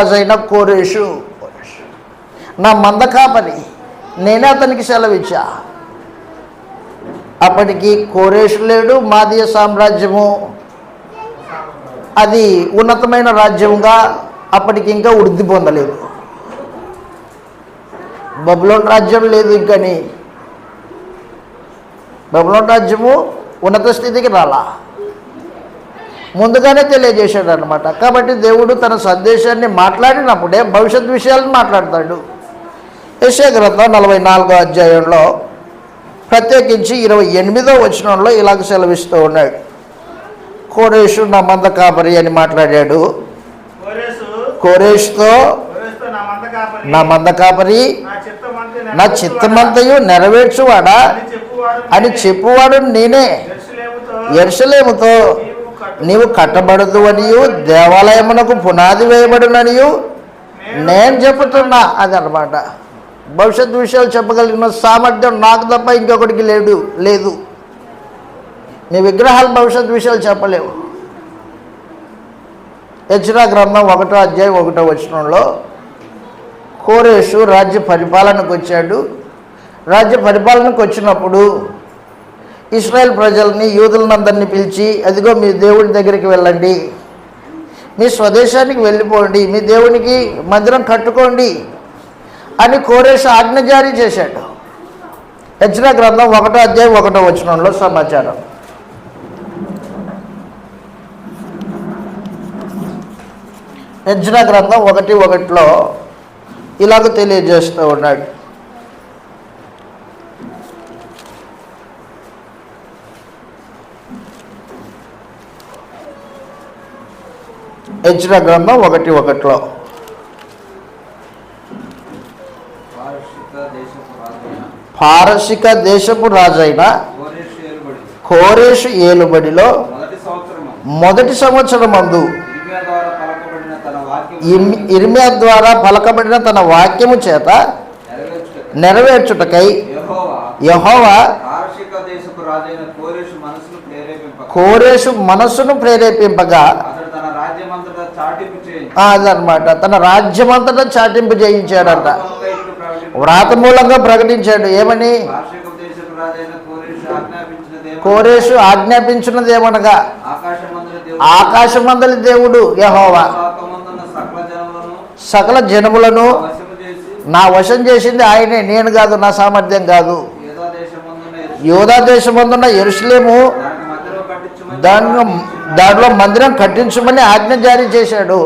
రాజైన కోరేషు నా మంద కాపరి నేనే అతనికి సెలవిచ్చా. అప్పటికి కోరేషు లేడు మాదీయ సామ్రాజ్యము. అది ఉన్నతమైన రాజ్యంగా అప్పటికి ఇంకా వృద్ధి పొందలేదు. బబులోన్ రాజ్యం లేదు ఇంకని. బబులోన్ రాజ్యము ఉన్నత స్థితికి రాలా. ముందుగానే తెలియజేశాడు అనమాట కాబట్టి దేవుడు తన సందేశాన్ని మాట్లాడినప్పుడే భవిష్యత్ విషయాలను మాట్లాడతాడు. యశయ గ్రంథం నలభై నాలుగో అధ్యాయంలో ప్రత్యేకించి ఇరవై ఎనిమిదో వచనంలో ఇలాగ సెలవిస్తూ ఉన్నాడు. కోరేషు నా మంద కాపరి అని మాట్లాడాడు. కోరేషుతో నా మంద కాపరి నా చిత్తమంతయు నెరవేర్చువాడా? అని చెప్పువాడు నేనే. ఎరుసలేముతో నీవు కట్టు నీవు కట్టబడదు అనియు దేవాలయమునకు పునాది వేయబడుననియు నేను చెప్తున్నా అదనమాట. భవిష్యత్ విషయాలు చెప్పగలిగిన సామర్థ్యం నాకు తప్ప ఇంకొకటికి లేడు లేదు. నీ విగ్రహాలు భవిష్యత్ విషయాలు చెప్పలేవు. హెచ్చరా గ్రంథం ఒకటో అధ్యాయం ఒకటో వచనంలో కోరేషు రాజ్య పరిపాలనకు వచ్చాడు. రాజ్య పరిపాలనకు వచ్చినప్పుడు ఇస్రాయెల్ ప్రజల్ని యూదులనందరినీ పిలిచి అదిగో మీ దేవుడి దగ్గరికి వెళ్ళండి. మీ స్వదేశానికి వెళ్ళిపోండి. మీ దేవునికి మందిరం కట్టుకోండి. అని కోరేసి ఆజ్ఞ జారీ చేశాడు. హెచ్చన గ్రంథం ఒకటో అధ్యాయం ఒకటో వచనంలో సమాచారం. హెచ్చన గ్రంథం ఒకటి ఒకటిలో ఇలాగ తెలియజేస్తూ ఉన్నాడు. హెచ్చన గ్రంథం ఒకటి ఒకటిలో. పారశిక దేశపు రాజైన. పారసిక దేశపు రాజైన కోరేషు ఏలుబడి కోరేషు ఏలుబడిలో మొదటి సంవత్సరం మందు ఇర్మియా ద్వారా పలకబడిన తన వాక్యము. చేత నెరవేర్చుటకు. యెహోవా కోరేషు మనస్సును ప్రేరేపింపగా. తన అదనమాట తన రాజ్యమంతటా చాటింపు చేయించాడంట. వ్రాత మూలంగా ప్రకటించాడు. ఏమని? కోరేషు కోరేషు ఆజ్ఞాపించినదేమనగా ఆకాశమందుల దేవుడు యహోవా. సకల జనములను నా వశం చేసింది ఆయనే. నేను కాదు నా సామర్థ్యం కాదు. యోధా దేశమందున్న ఎరుసలేము దానిలో దాంట్లో మందిరం కట్టించమని ఆజ్ఞ జారీ చేశాడు.